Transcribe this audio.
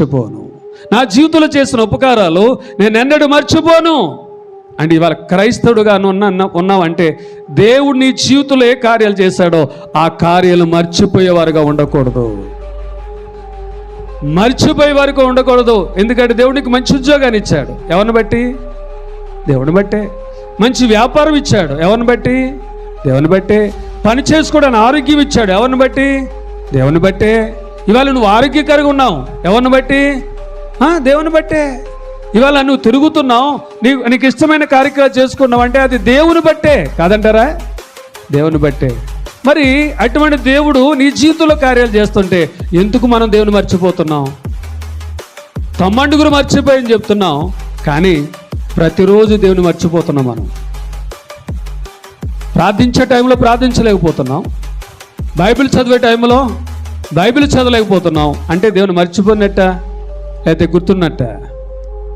మర్చిపోను. నా జీవితంలో చేసిన ఉపకారాలు నేను ఎన్నడూ మర్చిపోను. అండ్ ఇవాళ క్రైస్తవుడుగా ఉన్న ఉన్నావంటే దేవుడు నీ జీవితంలో ఏ కార్యాలు చేశాడో ఆ కార్యాలు మర్చిపోయేవారుగా ఉండకూడదు. మర్చిపోయే వరకు ఉండకూడదు. ఎందుకంటే దేవుడికి మంచి ఉద్యోగాన్ని ఇచ్చాడు. ఎవరిని బట్టి? దేవుని బట్టే. మంచి వ్యాపారం ఇచ్చాడు. ఎవరిని బట్టి? దేవుని బట్టే. పని చేసుకోవడానికి ఆరోగ్యం ఇచ్చాడు. ఎవరిని బట్టి? దేవుని బట్టే. ఇవాళ నువ్వు ఆరోగ్యకరంగా ఉన్నావు. ఎవరిని బట్టి? దేవుని బట్టే. ఇవాళ నువ్వు తిరుగుతున్నావు. నీకు నీకు ఇష్టమైన కార్యక్రమాలు చేసుకున్నావు అంటే అది దేవుని బట్టే. కాదంటారా? దేవుని బట్టే. మరి అటువంటి దేవుడు నీ జీవితంలో కార్యాలు చేస్తుంటే ఎందుకు మనం దేవుని మర్చిపోతున్నాం? తమ్మండుగురు మర్చిపోయని చెప్తున్నాం. కానీ ప్రతిరోజు దేవుని మర్చిపోతున్నాం మనం. ప్రార్థించే టైంలో ప్రార్థించలేకపోతున్నాం. బైబిల్ చదివే టైంలో బైబిల్ చదవలేకపోతున్నాం. అంటే దేవుని మర్చిపోయినట్ట? లేకపోతే గుర్తున్నట్ట?